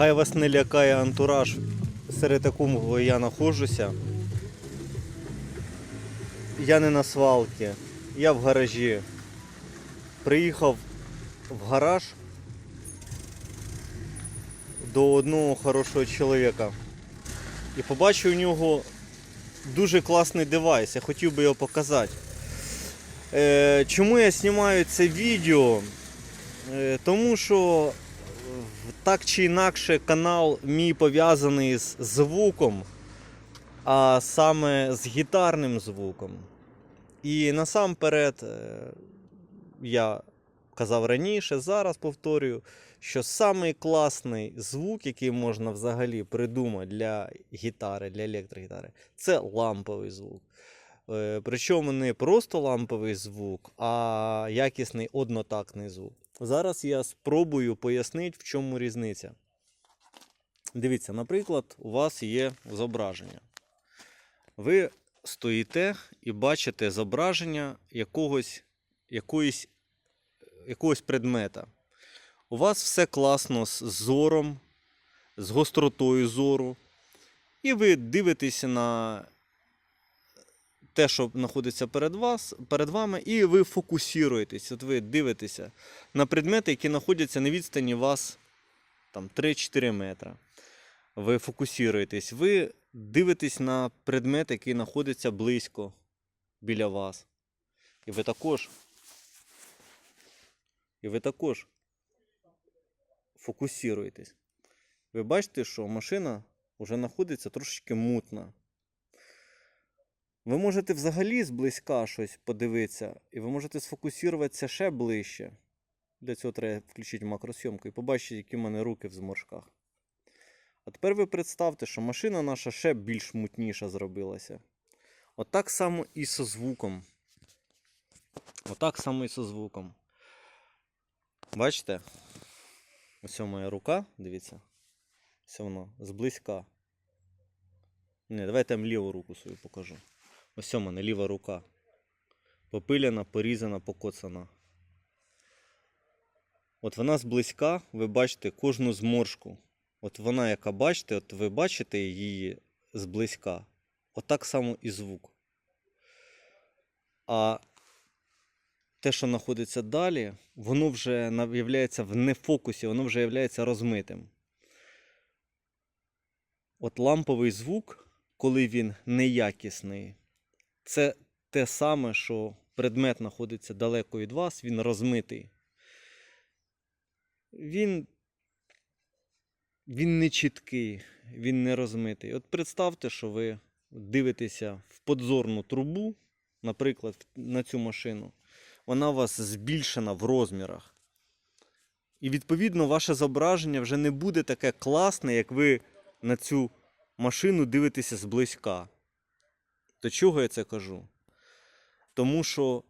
Хай вас не лякає антураж, серед якого я знаходжуся. Я не на свалці, я в гаражі. Приїхав в гараж до одного хорошого чоловіка і побачив у нього дуже класний девайс. Я хотів би його показати. Е, чому я знімаю це відео? Е, тому що так чи інакше канал мій пов'язаний з звуком, а саме з гітарним звуком. І насамперед, е, я казав раніше, зараз повторюю, що самий класний звук, який можна взагалі придумати для гітари, для електрогітари, це ламповий звук. Е, Причому не просто ламповий звук, а якісний однотактний звук. Зараз я спробую пояснити, в чому різниця. Дивіться, наприклад, у вас є зображення. Ви стоїте і бачите зображення якогось, якоїсь, якогось предмета. У вас все класно з зором, з гостротою зору. І ви дивитеся на те, що знаходиться перед, вас, перед вами, і ви фокусуєтесь. От ви дивитеся на предмети, які знаходяться на відстані вас там, 3-4 метра. Ви фокусуєтесь, ви дивитесь на предмет, який знаходиться близько біля вас. І ви також. І ви також фокусуєтесь. Ви бачите, що машина вже знаходиться трошечки мутна. Ви можете взагалі зблизька щось подивитися, і ви можете сфокусуватися ще ближче. Для цього треба включити макросйомку і побачити, які в мене руки в зморшках. А тепер ви представте, що машина наша ще більш мутніша зробилася. Отак само і со звуком. Отак само і со звуком. Бачите? Ось моя рука, дивіться. Ось воно, зблизька. Не, давайте я вам ліву руку свою покажу. Ось у мене ліва рука. Попиляна, порізана, покоцана. От вона зблизька, ви бачите кожну зморшку. От вона, яка бачите, от ви бачите її зблизька. Отак само і звук. А те, що знаходиться далі, воно вже являється в нефокусі, воно вже являється розмитим. От ламповий звук, коли він неякісний, це те саме, що предмет знаходиться далеко від вас, він розмитий. Він, він не чіткий, він не розмитий. От представте, що ви дивитеся в подзорну трубу, наприклад, на цю машину. Вона у вас збільшена в розмірах. І відповідно ваше зображення вже не буде таке класне, як ви на цю машину дивитеся зблизька. До чого я це кажу? Тому що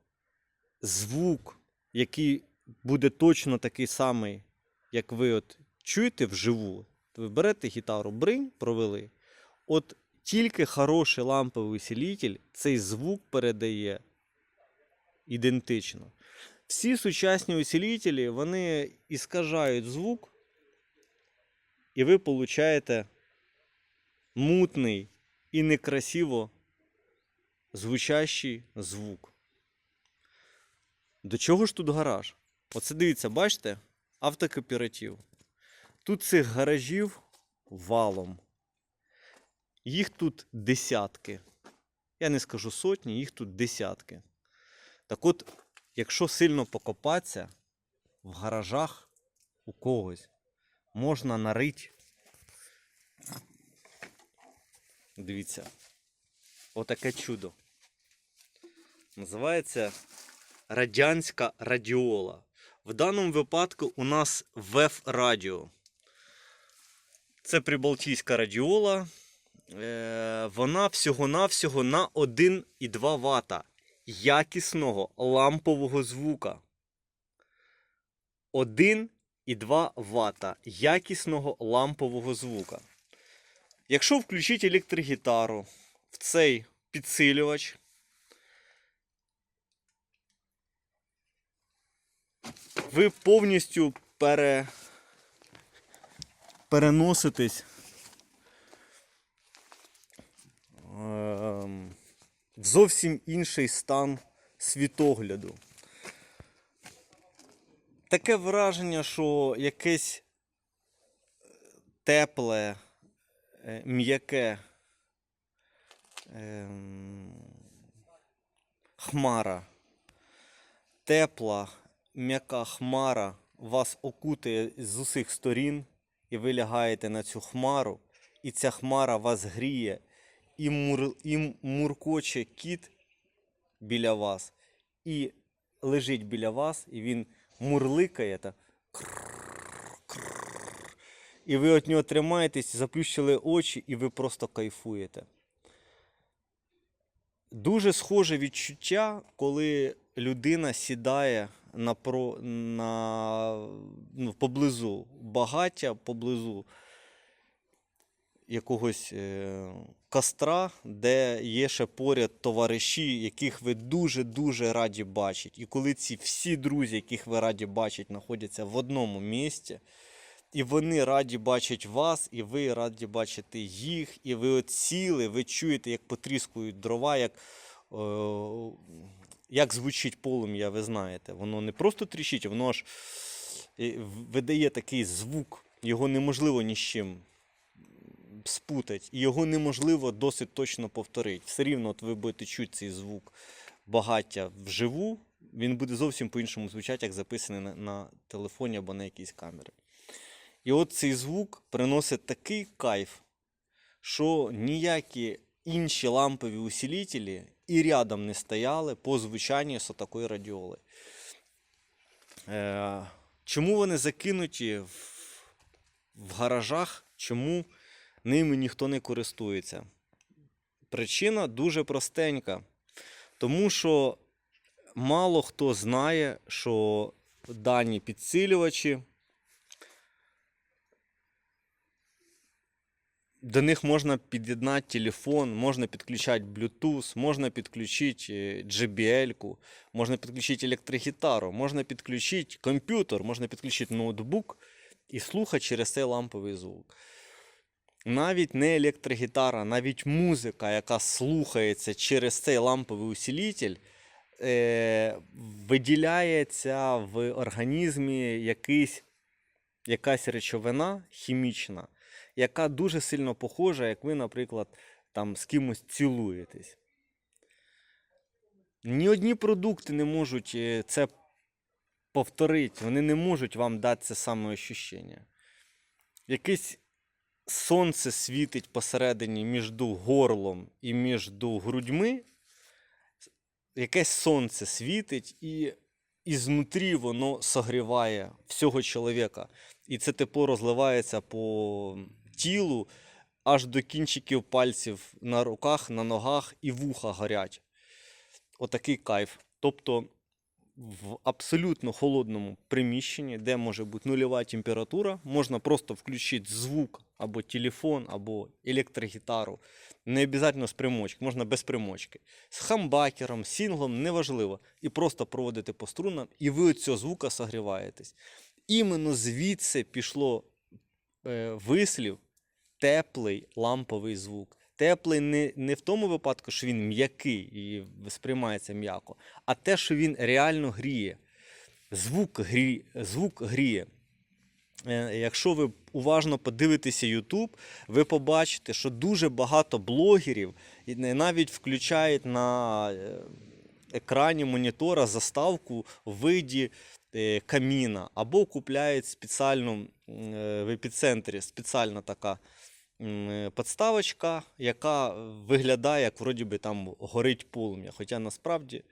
звук, який буде точно такий самий, як ви от чуєте вживу, ви берете гітару, бринь, провели. От тільки хороший ламповий усилитель цей звук передає ідентично. Всі сучасні усилителі, вони іскажають звук, і ви получаєте мутний і некрасиво звучащий звук. До чого ж тут гараж? Оце дивіться, бачите? Автокооператив. Тут цих гаражів валом. Їх тут десятки. Я не скажу сотні, їх тут десятки. Так от, якщо сильно покопатися, в гаражах у когось можна нарити. Дивіться. Отаке чудо. Називається радянська радіола. В даному випадку у нас ВЕФ радіо. Це прибалтійська радіола. Е, Вона всього-навсього на 1,2 Вт якісного лампового звука. 1,2 Вт якісного лампового звука. Якщо включити електрогітару в цей підсилювач, ви повністю пере... переноситесь ем, в зовсім інший стан світогляду. Таке враження, що якесь тепле, е, м'яке ем, хмара, тепла, м'яка хмара вас окутає з усіх сторін, і ви лягаєте на цю хмару, і ця хмара вас гріє, і, мур, і муркоче кіт біля вас, і лежить біля вас, і він мурликає та і ви від нього тримаєтесь, заплющили очі, і ви просто кайфуєте. Дуже схоже відчуття, коли людина сідає на, на, ну, поблизу багаття, поблизу якогось е, костра, де є ще поряд товариші, яких ви дуже-дуже раді бачити. І коли ці всі друзі, яких ви раді бачити, знаходяться в одному місці, і вони раді бачать вас, і ви раді бачити їх, і ви от сіли, ви чуєте, як потріскують дрова, як, е, як звучить полум'я, ви знаєте. Воно не просто тріщить, воно аж е, видає такий звук, його неможливо ні з чим спутати, і його неможливо досить точно повторити. Все рівно от ви будете чути цей звук багаття вживу, він буде зовсім по-іншому звучати, як записаний на, на телефоні або на якійсь камері. І от цей звук приносить такий кайф, що ніякі інші лампові усилителі і рядом не стояли по звучанню з такої радіоли. Е, чому вони закинуті в, в гаражах? Чому ними ніхто не користується? Причина дуже простенька. Тому що мало хто знає, що дані підсилювачі. До них можна під'єднати телефон, можна підключати Bluetooth, можна підключити е, JBL, можна підключити електрогітару, можна підключити комп'ютер, можна підключити ноутбук і слухати через цей ламповий звук. Навіть не електрогітара, навіть музика, яка слухається через цей ламповий усилитель, е, виділяється в організмі якийсь, якась речовина хімічна яка дуже сильно похожа, як ви, наприклад, там з кимось цілуєтесь. Ні одні продукти не можуть е, це повторити, вони не можуть вам дати це саме ощущення. Якесь сонце світить посередині між горлом і між грудьми. Якесь сонце світить і ізнутрі воно согріває всього чоловіка. І це тепло розливається по тілу аж до кінчиків пальців на руках, на ногах і вуха горять. Отакий кайф. Тобто в абсолютно холодному приміщенні, де може бути нульова температура, можна просто включити звук або телефон, або електрогітару. Не обов'язково з примочки, можна без примочки. З хамбакером, сінглом, неважливо. І просто проводити по струнам, і ви від цього звука согріваєтесь. Іменно звідси пішло е, вислів теплий ламповий звук. Теплий не не в тому випадку, що він м'який і сприймається м'яко, а те, що він реально гріє. Звук грі, звук гріє. Е, якщо ви уважно подивитеся YouTube, ви побачите, що дуже багато блогерів навіть включають на е, екрані монітора заставку в виді е, каміна, або купляють спеціальну в епіцентрі спеціальна така подставочка, яка виглядає, як вроді би там горить полум'я. Хоча насправді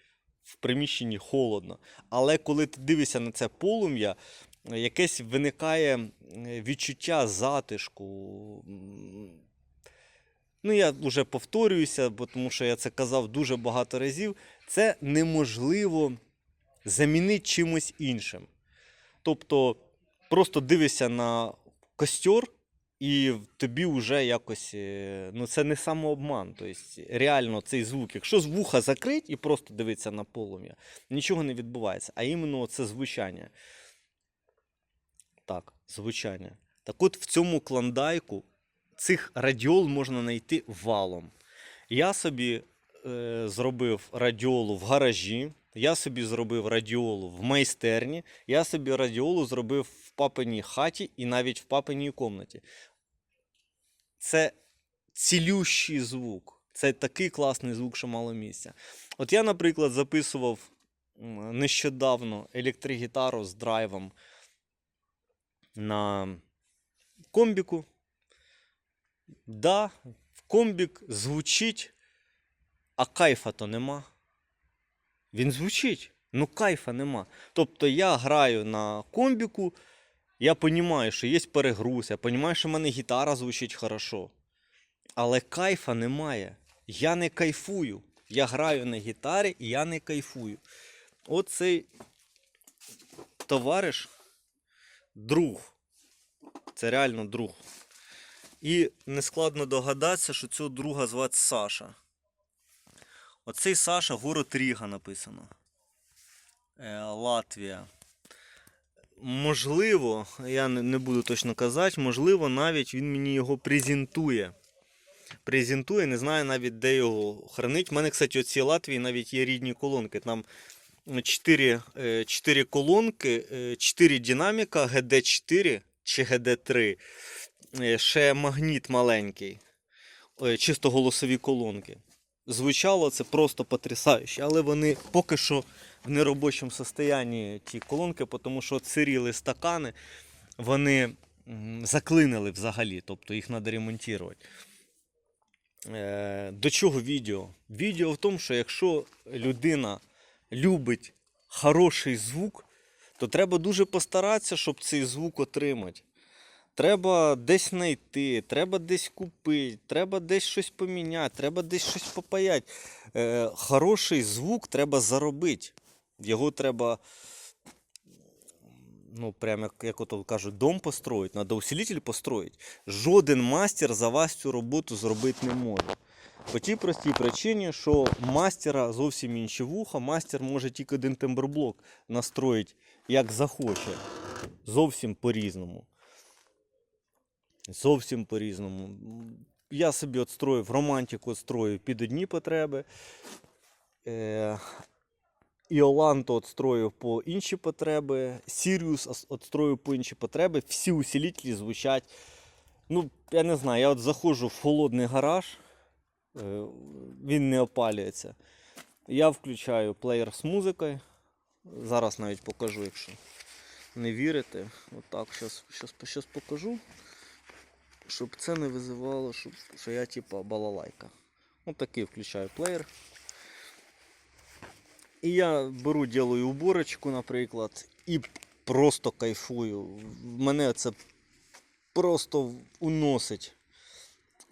в приміщенні холодно. Але коли ти дивишся на це полум'я, якесь виникає відчуття затишку. Ну, я вже повторююся, бо тому що я це казав дуже багато разів. Це неможливо замінити чимось іншим. Тобто, просто дивишся на костер, і тобі вже якось е, ну це не самообман. Тобто, реально цей звук, якщо з вуха закрить і просто дивитися на полум'я, нічого не відбувається. А іменно це звучання. Так, звучання. Так от в цьому клондайку цих радіол можна знайти валом. Я собі е, зробив радіолу в гаражі, я собі зробив радіолу в майстерні, я собі радіолу зробив в папиній хаті і навіть в папиній комнаті. Це цілющий звук. Це такий класний звук, що мало місця. От я, наприклад, записував нещодавно електрогітару з драйвом на комбіку. Да, в комбік звучить, а кайфа то нема. Він звучить, ну кайфа нема. Тобто я граю на комбіку, я розумію, що є перегруз, я розумію, що в мене гітара звучить хорошо. Але кайфа немає. Я не кайфую. Я граю на гітарі і я не кайфую. Оцей товариш, друг. Це реально друг. І нескладно догадатися, що цього друга звати Саша. Оцей Саша город Ріга написано. Е, Латвія. Можливо, я не, буду точно казати, можливо, навіть він мені його презентує. Презентує, не знаю навіть де його хранить. У мене, кстати, оці Латвії навіть є рідні колонки. Там 4, 4 колонки, 4 динаміка GD4 чи GD3. Е, Ще магніт маленький. Е, Чисто голосові колонки. Звучало це просто потрясающе, але вони поки що в неробочому стані ті колонки, тому що циріли стакани, вони заклинили взагалі, тобто їх треба ремонтувати. Е, До чого відео? Відео в тому, що якщо людина любить хороший звук, то треба дуже постаратися, щоб цей звук отримати. Треба десь знайти, треба десь купити, треба десь щось поміняти, треба десь щось попаяти. Е, хороший звук треба заробити. Його треба, ну, прямо як, як ото кажуть, дом построїти, треба усилитель построїти. Жоден мастер за вас цю роботу зробити не може. По тій простій причині, що мастера зовсім інші вуха, мастер може тільки один темберблок настроїти, як захоче. Зовсім по-різному. Зовсім по-різному. Я собі от строїв романтику строю під одні потреби. Е, Іоланто от строїв по інші потреби. Сіріус ос- от строїв по інші потреби. Всі усилителі звучать. Ну, я не знаю, я от заходжу в холодний гараж, е, він не опалюється. Я включаю плеєр з музикою. Зараз навіть покажу, якщо не вірите. Отак, щас, щас покажу. Щоб це не визивало, щоб, що я типа балалайка. Ось такий включаю плеєр. І я беру, ділаю уборочку, наприклад, і просто кайфую. Мене це просто уносить.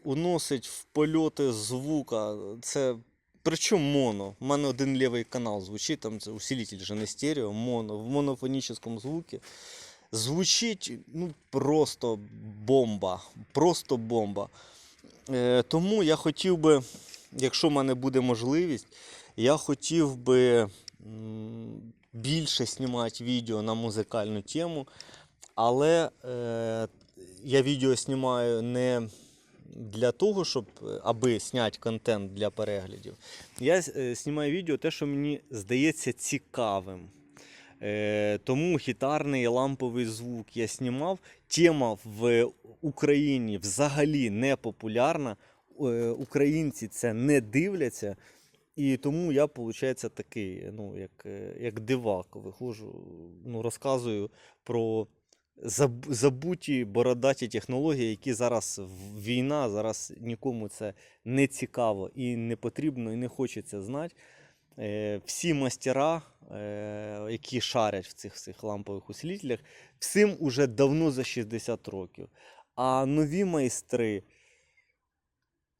Уносить в польоти звука. Це причому моно. У мене один лівий канал звучить, там це усилитель же не стерео, моно. В монофонічному звуці звучить ну, просто бомба. Просто бомба. Е, тому я хотів би, якщо в мене буде можливість, я хотів би більше знімати відео на музикальну тему, але е, я відео знімаю не для того, щоб е, аби зняти контент для переглядів. Я е, знімаю відео те, що мені здається цікавим. Е, тому гітарний ламповий звук я знімав. Тема в Україні взагалі не популярна. Е, Українці це не дивляться. І тому я, виходить, такий, ну, як, е, як дивак, виходжу, ну, розказую про забуті бородаті технології, які зараз війна, зараз нікому це не цікаво і не потрібно, і не хочеться знати. Е, Всі мастера, е, які шарять в цих всіх лампових усилителях, всім уже давно за 60 років. А нові майстри,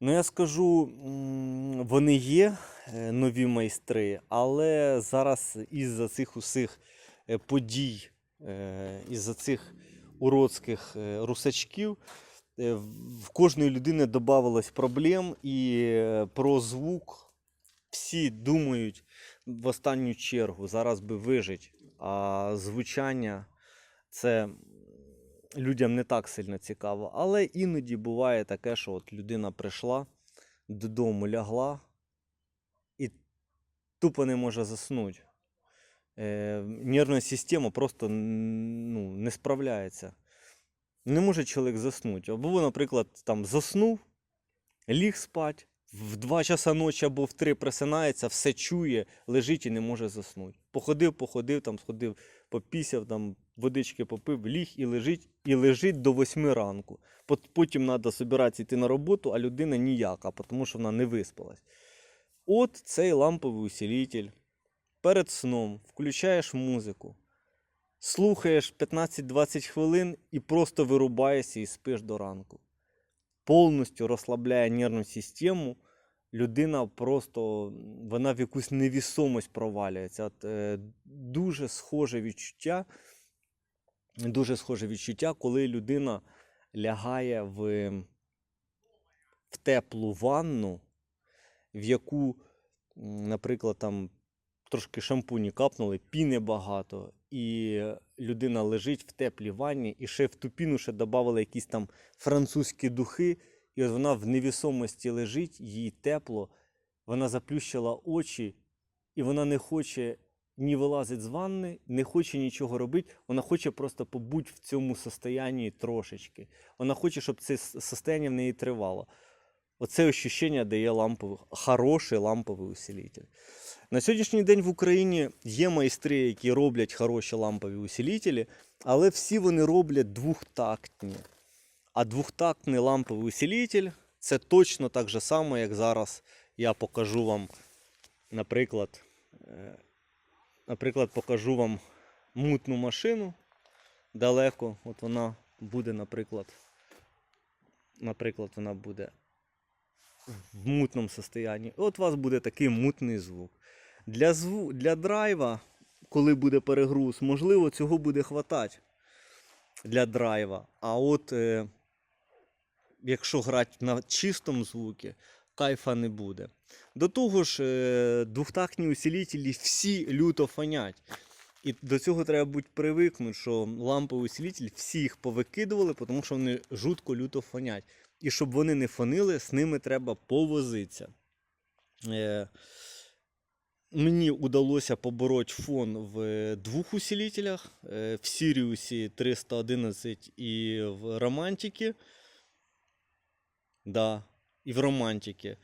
ну я скажу, вони є, е, нові майстри, але зараз із-за цих усіх подій, із-за цих уродських русачків, в- кожної людини додавалось проблем, і про звук всі думають в останню чергу зараз би вижить, а звучання це людям не так сильно цікаво. Але іноді буває таке, що от людина прийшла, додому лягла і тупо не може заснути. Е, нервна система просто ну, не справляється. Не може чоловік заснути. Або, наприклад, там заснув, ліг спать, в 2 часа ночі або в 3 просинається, все чує, лежить і не може заснути. Походив, походив, там сходив, попісяв, там водички попив, ліг і лежить, і лежить до 8 ранку. Потім треба збиратися йти на роботу, а людина ніяка, тому що вона не виспалась. От цей ламповий усилитель. Перед сном включаєш музику, слухаєш 15-20 хвилин і просто вирубаєшся і спиш до ранку. Повністю розслабляє нервну систему. Людина просто вона в якусь невісомость провалюється. От, е, дуже схоже відчуття, дуже схоже відчуття, коли людина лягає в, в теплу ванну, в яку, наприклад, там трошки шампуні капнули, піни багато, і людина лежить в теплій ванні, і ще в ту піну ще додавали якісь там французькі духи, і от вона в невісомості лежить, їй тепло, вона заплющила очі, і вона не хоче ні вилазить з ванни, не хоче нічого робити, вона хоче просто побути в цьому состоянні трошечки. Вона хоче, щоб це состояння в неї тривало. Оце ощущення дає ламповий, хороший ламповий усилитель. На сьогоднішній день в Україні є майстри, які роблять хороші лампові усилителі, але всі вони роблять двохтактні. А двохтактний ламповий усилитель це точно так же само, як зараз я покажу вам, наприклад, е, наприклад, покажу вам мутну машину далеко. От вона буде, наприклад, наприклад, вона буде в мутному состоянні. От у вас буде такий мутний звук. Для, зву... Для драйва, коли буде перегруз, можливо, цього буде хватати для драйва. А от е... якщо грати на чистому звукі, кайфа не буде. До того ж, е... двохтактні усилителі всі люто фонять. І до цього треба бути привикнути, що ламповий усилитель всі їх повикидували, тому що вони жутко люто фонять. І щоб вони не фонили, з ними треба повозитися. Е, мені вдалося побороти фон в е, двох усилителях: е, в Сіріусі 311 і в Романтіки. Да, і в Романтіки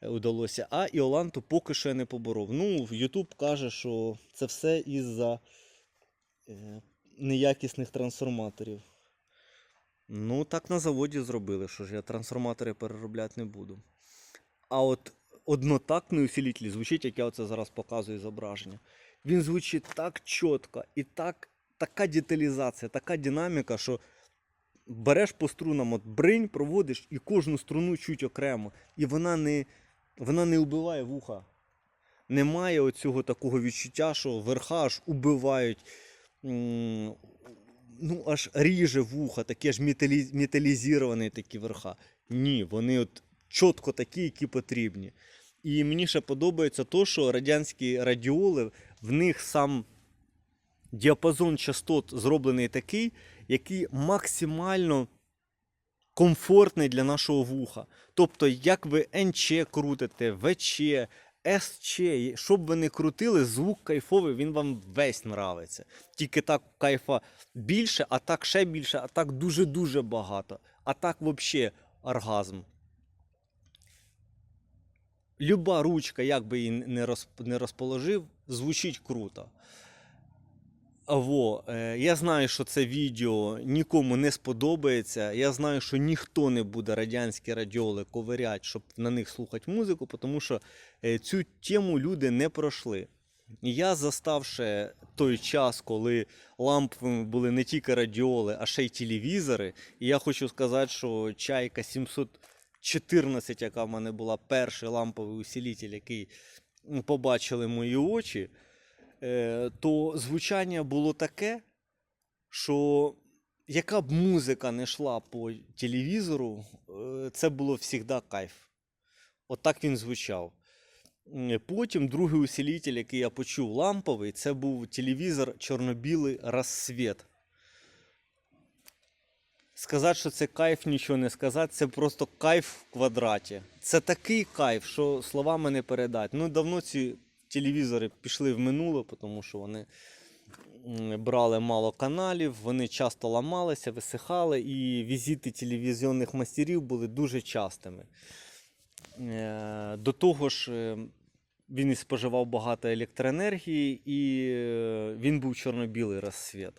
е, удалося. А Іоланту поки що я не поборов. Ну, YouTube каже, що це все із-за е, неякісних трансформаторів. Ну, так на заводі зробили, що ж я трансформатори переробляти не буду. А от однотактний усилитель звучить, як я оце зараз показую зображення. Він звучить так чітко і так, така деталізація, така динаміка, що береш по струнам, от бринь, проводиш і кожну струну чуть окремо. І вона не, вона не вбиває вуха. Немає оцього такого відчуття, що верха аж убивають. Ну, аж ріже вуха, аж металі... металізовані такі верха. Ні, вони от чітко такі, які потрібні. І мені ще подобається то, що радянські радіоли, в них сам діапазон частот зроблений такий, який максимально комфортний для нашого вуха. Тобто, як ви НЧ крутите, ВЧ, СЧ, що б ви не крутили, звук кайфовий, він вам весь нравиться. Тільки так кайфа більше, а так ще більше, а так дуже-дуже багато. А так взагалі оргазм. Люба ручка, як би її не розположив, звучить круто. Во, е, я знаю, що це відео нікому не сподобається. Я знаю, що ніхто не буде радянські радіоли ковирять, щоб на них слухати музику, тому що е, цю тему люди не пройшли. Я заставши той час, коли ламповими були не тільки радіоли, а ще й телевізори. І я хочу сказати, що чайка 714, яка в мене була перший ламповий усилитель, який побачили мої очі, то звучання було таке, що яка б музика не йшла по телевізору, е, це було завжди кайф. Отак він звучав. Потім другий усилитель, який я почув ламповий, це був телевізор чорно-білий розсвіт. Сказати, що це кайф, нічого не сказати, це просто кайф в квадраті. Це такий кайф, що словами не передати. Ну, давно ці телевізори пішли в минуле, тому що вони брали мало каналів, вони часто ламалися, висихали, і візити телевізійних мастерів були дуже частими. Е, До того ж, е, він і споживав багато електроенергії, і е, він був чорно-білий розсвіт.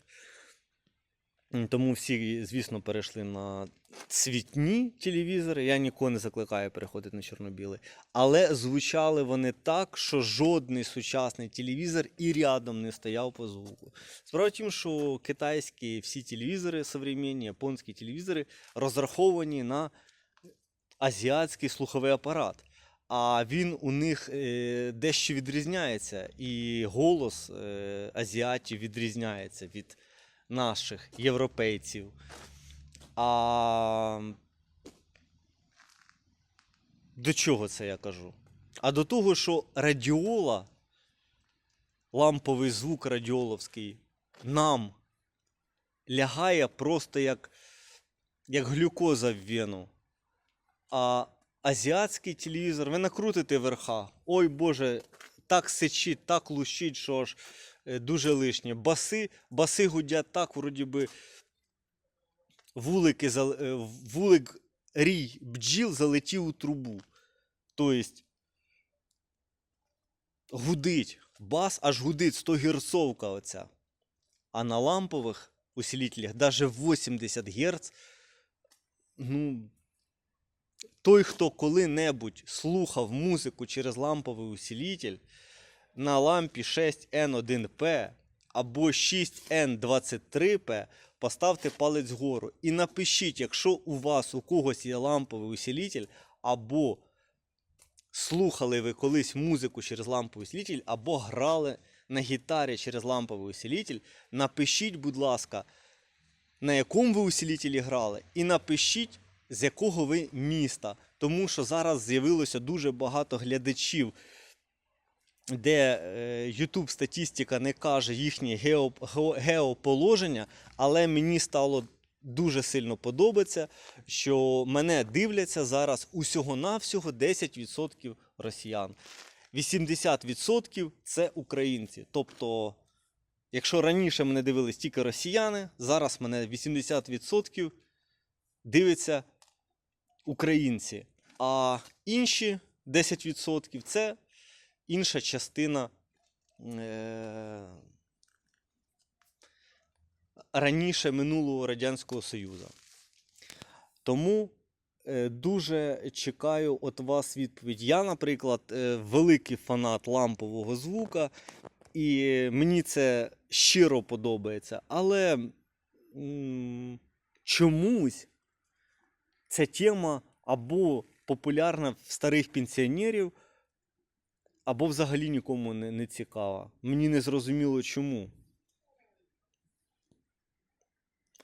Тому всі, звісно, перейшли на цвітні телевізори. Я нікого не закликаю переходити на чорно-білий. Але звучали вони так, що жодний сучасний телевізор і рядом не стояв по звуку. Справа в тім, що китайські всі телевізори, современні, японські телевізори розраховані на азіатський слуховий апарат. А він у них е, дещо відрізняється, і голос е, азіатів відрізняється від наших європейців. А до чого це я кажу? А до того, що радіола, ламповий звук радіоловський, нам лягає просто як, як глюкоза в вену. А азіатський телевізор, ви накрутите верха. Ой Боже, так сичить, так лущить, що аж дуже лишнє. Баси, баси гудять так, вроді би вулики, е, вулик рій бджіл залетів у трубу. Тобто гудить. Бас аж гудить 100 герцовка оця. А на лампових усилителях даже 80 Гц. Ну, той, хто коли-небудь слухав музику через ламповий усилитель на лампі 6N1P або 6N23P, поставте палець вгору і напишіть, якщо у вас у когось є ламповий усилитель, або слухали ви колись музику через ламповий усилитель, або грали на гітарі через ламповий усилитель, напишіть, будь ласка, на якому ви усилителі грали, і напишіть, з якого ви міста. Тому що зараз з'явилося дуже багато глядачів, де е, YouTube статистика не каже їхнє гео, гео- геоположення, але мені стало дуже сильно подобається, що мене дивляться зараз усього-навсього 10% росіян. 80% це українці. Тобто, якщо раніше мене дивились тільки росіяни, зараз мене 80% дивляться українці. А інші 10% це інша частина е- раніше минулого Радянського Союзу. Тому е, дуже чекаю від вас відповідь. Я, наприклад, е, великий фанат лампового звука, і мені це щиро подобається. Але чомусь ця тема або популярна в старих пенсіонерів, або взагалі нікому не, не цікава. Мені не зрозуміло чому.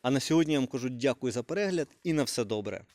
А на сьогодні я вам кажу дякую за перегляд і на все добре.